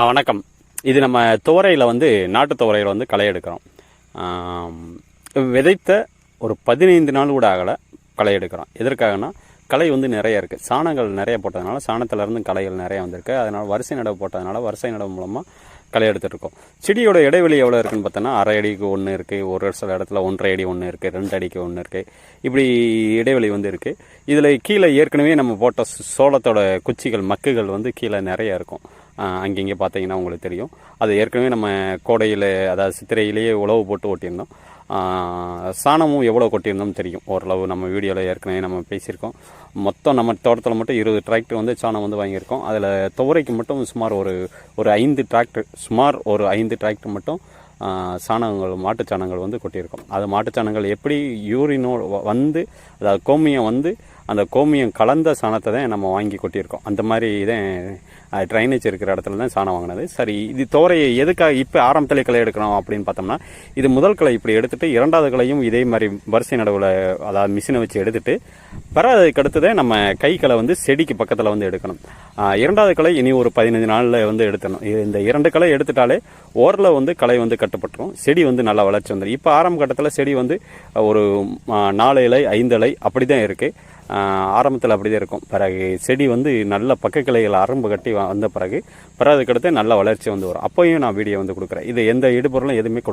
வணக்கம். இது நம்ம துவரையில் வந்து நாட்டு துவரையில் வந்து களை எடுக்கிறோம். விதைத்த ஒரு பதினைந்து நாள் கூட ஆகலை களை எடுக்கிறோம். எதற்காகனா களை வந்து நிறைய இருக்குது சாணங்கள் நிறைய போட்டதுனால சாணத்திலேருந்து களைகள் நிறைய வந்திருக்கு. அதனால் வரிசை நடவு போட்டதுனால வரிசை நடவு மூலமாக களை எடுத்துட்டு இருக்கோம் செடியோட இடைவெளி எவ்வளோ இருக்குன்னு பார்த்தோன்னா அரை அடிக்கு ஒன்று இருக்குது ஒரு சில இடத்துல ஒன்றரை அடி ஒன்று இருக்குது ரெண்டு அடிக்கு ஒன்று இருக்குது இப்படி இடைவெளி வந்து இருக்குது இதில் கீழே ஏற்கனவே நம்ம போட்ட சோளத்தோட குச்சிகள் மக்குகள் வந்து கீழே நிறைய இருக்கும். அங்கங்கே பார்த்தீங்கன்னா உங்களுக்கு தெரியும். அது ஏற்கனவே நம்ம கோடையில் அதாவது சித்திரையிலேயே உழவு போட்டு ஓட்டியிருந்தோம் சாணமும் எவ்வளோ கொட்டியிருந்தோம் தெரியும். ஓரளவு நம்ம வீடியோவில் ஏற்கனவே நம்ம பேசியிருக்கோம். மொத்தம் நம்ம தோட்டத்தில் மட்டும் இருபது டிராக்டர் வந்து சாணம் வந்து வாங்கியிருக்கோம். அதில் துவரைக்கு மட்டும் சுமார் ஒரு ஒரு ஐந்து டிராக்டர் சுமார் ஒரு ஐந்து டிராக்டர் மட்டும் சாணங்கள் மாட்டுச் சாணங்கள் வந்து கொட்டியிருக்கோம். அது மாட்டுச்சாணங்கள் எப்படி யூரினோ வந்து அதாவது கோமியம் வந்து அந்த கோமியம் கலந்த சாணத்தை தான் நம்ம வாங்கி கொட்டியிருக்கோம். அந்த மாதிரி தான் ட்ரைனேஜ் இருக்கிற இடத்துல தான் சாணம் வாங்கினது. சரி இது தோரையை எதுக்காக இப்போ ஆரம்பத்தில் களை எடுக்கிறோம் அப்படின்னு பார்த்தோம்னா இது முதல் களை இப்படி எடுத்துட்டு இரண்டாவது களையும் இதே மாதிரி வரிசை நடவில் அதாவது மிஷினை வச்சு எடுத்துட்டு பிறகு அடுத்ததே நம்ம கை களை வந்து செடிக்கு பக்கத்தில் வந்து எடுக்கணும். இரண்டாவது களை இனி ஒரு பதினஞ்சு நாளில் வந்து எடுத்துடணும். இது- இந்த இரண்டு களை எடுத்துட்டாலே ஓரில் வந்து களை வந்து கட்டுப்பட்டுரும். செடி வந்து நல்லா வளர்ச்சி வந்துடும் இப்போ ஆரம்ப கட்டத்தில் செடி வந்து ஒரு நாலு இலை ஐந்து இலை அப்படி தான் இருக்குது ஆரம்பத்தில் அப்படி தான் இருக்கும். பிறகு செடி வந்து நல்ல பக்க கிளைகள் அரம்பு கட்டி வந்த பிறகு பிறகு அதுக்கடுத்து நல்ல வளர்ச்சி வந்து வரும். அப்போயும் நான் வீடியோ வந்து கொடுக்குறேன். இது எந்த இடுபொருளும் எதுவுமே கொடுக்க